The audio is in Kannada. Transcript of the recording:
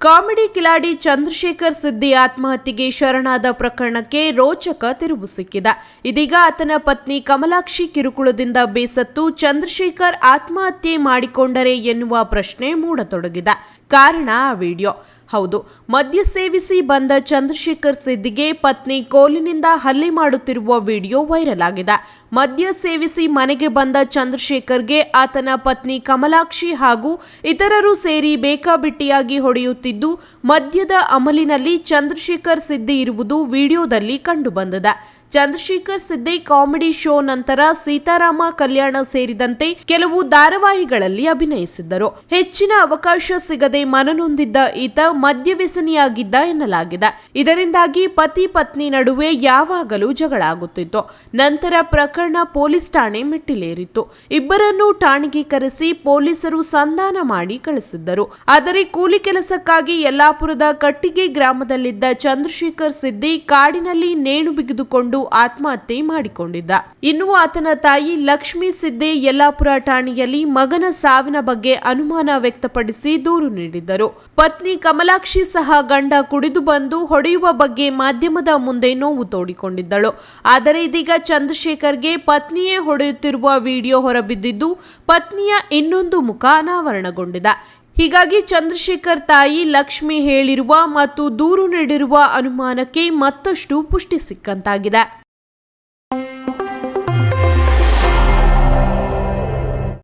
ಕಾಮಿಡಿ ಕಿಲಾಡಿ ಚಂದ್ರಶೇಖರ್ ಸಿದ್ದಿ ಆತ್ಮಹತ್ಯೆಗೆ ಶರಣಾದ ಪ್ರಕರಣಕ್ಕೆ ರೋಚಕ ತಿರುವು ಸಿಕ್ಕಿದೆ. ಇದೀಗ ಆತನ ಪತ್ನಿ ಕಮಲಾಕ್ಷಿ ಕಿರುಕುಳದಿಂದ ಬೇಸತ್ತು ಚಂದ್ರಶೇಖರ್ ಆತ್ಮಹತ್ಯೆ ಮಾಡಿಕೊಂಡರೆ ಎನ್ನುವ ಪ್ರಶ್ನೆ ಮೂಡತೊಡಗಿದೆ. ಕಾರಣ ಆ ವಿಡಿಯೋ. ಹೌದು. ಮದ್ಯ ಸೇವಿಸಿ ಬಂದ ಚಂದ್ರಶೇಖರ್ ಸಿದ್ದಿಗೆ ಪತ್ನಿ ಕೋಲಿನಿಂದ ಹಲ್ಲೆ ಮಾಡುತ್ತಿರುವ ವಿಡಿಯೋ ವೈರಲ್ ಆಗಿದೆ. ಮದ್ಯ ಸೇವಿಸಿ ಮನೆಗೆ ಬಂದ ಚಂದ್ರಶೇಖರ್ಗೆ ಆತನ ಪತ್ನಿ ಕಮಲಾಕ್ಷಿ ಹಾಗೂ ಇತರರು ಸೇರಿ ಬೇಕಾಬಿಟ್ಟಿಯಾಗಿ ಹೊಡೆಯುತ್ತಿದ್ದು, ಮದ್ಯದ ಅಮಲಿನಲ್ಲಿ ಚಂದ್ರಶೇಖರ್ ಸಿದ್ದಿ ಇರುವುದು ವಿಡಿಯೋದಲ್ಲಿ ಕಂಡುಬಂದಿದೆ. ಚಂದ್ರಶೇಖರ್ ಸಿದ್ದಿ ಕಾಮಿಡಿ ಶೋ ನಂತರ ಸೀತಾರಾಮ ಕಲ್ಯಾಣ ಸೇರಿದಂತೆ ಕೆಲವು ಧಾರಾವಾಹಿಗಳಲ್ಲಿ ಅಭಿನಯಿಸಿದ್ದರು. ಹೆಚ್ಚಿನ ಅವಕಾಶ ಸಿಗದೆ ಮನನೊಂದಿದ್ದ ಈತ ಮದ್ಯವ್ಯಸನಿಯಾಗಿದ್ದ ಎನ್ನಲಾಗಿದೆ. ಇದರಿಂದಾಗಿ ಪತಿ ಪತ್ನಿ ನಡುವೆ ಯಾವಾಗಲೂ ಜಗಳಾಗುತ್ತಿತ್ತು. ನಂತರ ಪ್ರಕರಣ ಪೊಲೀಸ್ ಠಾಣೆ ಮೆಟ್ಟಿಲೇರಿತ್ತು. ಇಬ್ಬರನ್ನು ಠಾಣೆಗೆ ಕರೆಸಿ ಪೊಲೀಸರು ಸಂಧಾನ ಮಾಡಿ ಕಳಿಸಿದ್ದರು. ಆದರೆ ಕೂಲಿ ಕೆಲಸಕ್ಕಾಗಿ ಯಲ್ಲಾಪುರದ ಕಟ್ಟಿಗೆ ಗ್ರಾಮದಲ್ಲಿದ್ದ ಚಂದ್ರಶೇಖರ್ ಸಿದ್ದಿ ಕಾಡಿನಲ್ಲಿ ನೇಣು ಬಿಗಿದುಕೊಂಡು ಆತ್ಮಹತ್ಯೆ ಮಾಡಿಕೊಂಡಿದ್ದ. ಇನ್ನು ಆತನ ತಾಯಿ ಲಕ್ಷ್ಮಿ ಸಿದ್ದಿ ಯಲ್ಲಾಪುರ ಠಾಣೆಯಲ್ಲಿ ಮಗನ ಸಾವಿನ ಬಗ್ಗೆ ಅನುಮಾನ ವ್ಯಕ್ತಪಡಿಸಿ ದೂರು ನೀಡಿದ್ದರು. ಪತ್ನಿ ಕಮಲಾಕ್ಷಿ ಸಹ ಗಂಡ ಕುಡಿದು ಬಂದು ಹೊಡೆಯುವ ಬಗ್ಗೆ ಮಾಧ್ಯಮದ ಮುಂದೆ ನೋವು ತೋಡಿಕೊಂಡಿದ್ದಳು. ಆದರೆ ಇದೀಗ ಚಂದ್ರಶೇಖರ್ಗೆ ಪತ್ನಿಯೇ ಹೊಡೆಯುತ್ತಿರುವ ವಿಡಿಯೋ ಹೊರಬಿದ್ದಿದ್ದು, ಪತ್ನಿಯ ಇನ್ನೊಂದು ಮುಖ ಅನಾವರಣಗೊಂಡಿದೆ. ಹೀಗಾಗಿ ಚಂದ್ರಶೇಖರ್ ತಾಯಿ ಲಕ್ಷ್ಮಿ ಹೇಳಿರುವ ಮತ್ತು ದೂರು ನೀಡಿರುವ ಅನುಮಾನಕ್ಕೆ ಮತ್ತಷ್ಟು ಪುಷ್ಟಿ ಸಿಕ್ಕಂತಾಗಿದೆ.